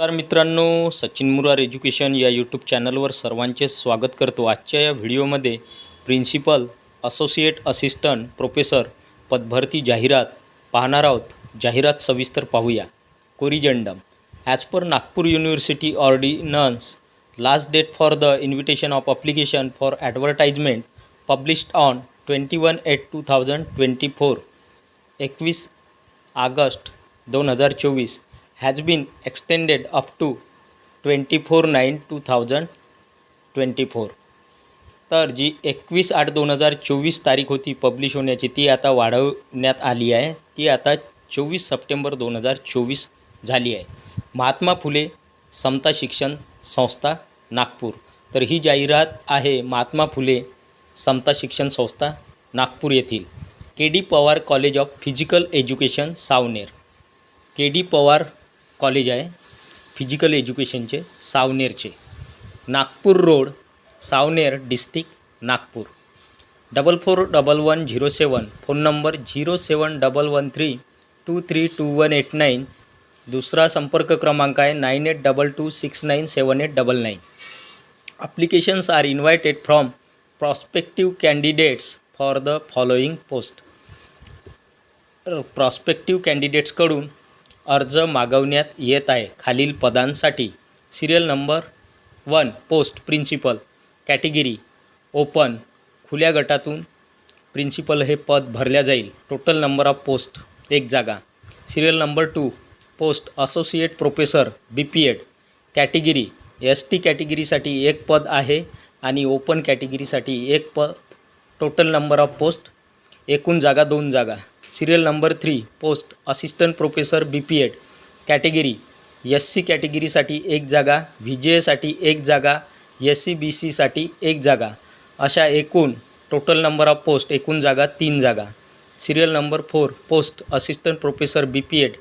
नमस्कार मित्रांनो सचिन मुरार एज्युकेशन या यूट्यूब चॅनलवर सर्वांचे स्वागत करतो. आजच्या या व्हिडिओमध्ये प्रिन्सिपल असोसिएट असिस्टंट प्रोफेसर पदभरती जाहिरात पाहणार आहोत. जाहिरात सविस्तर पाहूया. Corrigendum as per Nagpur university ordinance last date for the invitation of application for advertisement published on twenty one eight two thousand twenty four एकवीस ऑगस्ट दोन हजार चोवीस. Has been extended up to twenty four nine two thousand twenty four तर जी एकवीस आठ दोन हजार चोवीस तारीख होती पब्लिश होण्याची ती आता वाढवण्यात आली आहे. ती आता चोवीस सप्टेंबर दोन हजार चोवीस झाली आहे. महात्मा फुले समता शिक्षण संस्था नागपूर. तर ही जाहिरात आहे महात्मा फुले समता शिक्षण संस्था नागपूर येथील. K D Pawar college of physical education Savner. K D Pawar college आहे. फिजिकल एज्युकेशनचे सावनेरचे. Nagpur road Savner district Nagpur. Double four double one zero seven phone number zero seven double one three two three two one eight nine दुसरा संपर्क क्रमांक आहे nine eight double two six nine seven eight double nine applications are invited from prospective candidates for the following post prospective कॅन्डिडेट्सकडून अर्ज मागवण्यात येत आहे. खालील पदांसाठी serial number one post principal category open खुल्या गटातून प्रिन्सिपल हे पद भरल्या जाईल. टोटल नंबर ऑफ पोस्ट एक जागा. Serial number two post associate professor B P Ed category S T कॅटेगरीसाठी एक पद आहे आणि ओपन कॅटेगरीसाठी एक पद. टोटल नंबर ऑफ पोस्ट एकूण जागा दोन जागा. Serial number three post assistant professor B P Ed category S C कॅटेगरीसाठी एक जागा व्ही जे एसाठी एक जागा एस सी बी सीसाठी एक जागा अशा एकूण टोटल नंबर ऑफ पोस्ट एकूण जागा तीन जागा. Serial number four post assistant professor B P Ed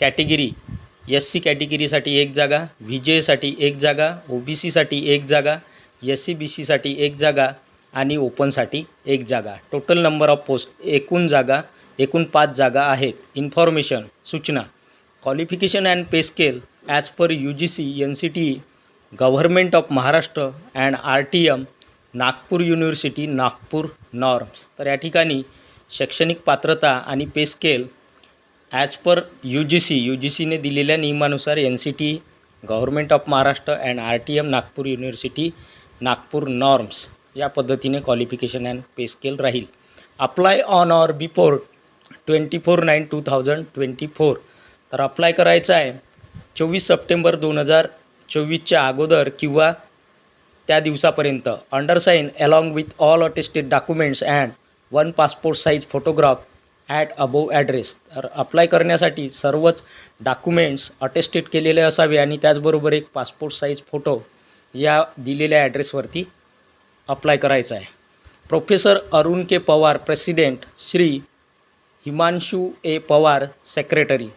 category S C कॅटेगरीसाठी एक जागा व्ही जे एसाठी एक जागा ओ बी सीसाठी एक जागा एस सी बी सीसाठी एक जागा आणि ओपनसाठी एक जागा. टोटल नंबर ऑफ पोस्ट एकूण जागा एकूण पाच जागा आहेत. इन्फॉर्मेशन सूचना. Qualification and pay scale as per U G C N C T government of Maharashtra and R T M Nagpur university Nagpur norms तर या ठिकाणी शैक्षणिक पात्रता आणि pay scale as per U G C U G सीने दिलेल्या नियमानुसार N C T government of Maharashtra and R T M Nagpur university Nagpur norms या पद्धतीने क्वालिफिकेशन अँड पे स्केल राहील. Apply on or before twenty four nine two thousand twenty four तर apply करायचं आहे. चोवीस सप्टेंबर दोन हजार चोवीसच्या अगोदर किंवा त्या दिवसापर्यंत. Undersign along with all attested documents and one passport size photograph at above address तर अप्लाय करण्यासाठी सर्वच डॉक्युमेंट्स अटेस्टेड केलेले असावे आणि त्याचबरोबर एक पासपोर्ट साईज फोटो या दिलेल्या ॲड्रेसवरती अप्लाय करायचं आहे. Professor Arun K Pawar president Shri Himanshu A Pawar secretary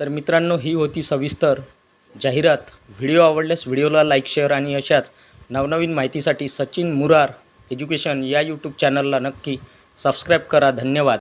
तर मित्रांनो ही होती सविस्तर जाहिरात. व्हिडिओ आवडल्यास व्हिडिओला लाईक शेअर आणि अशाच नवनवीन माहितीसाठी सचिन मुरार एज्युकेशन या यूट्यूब चॅनलला नक्की सबस्क्राईब करा. धन्यवाद.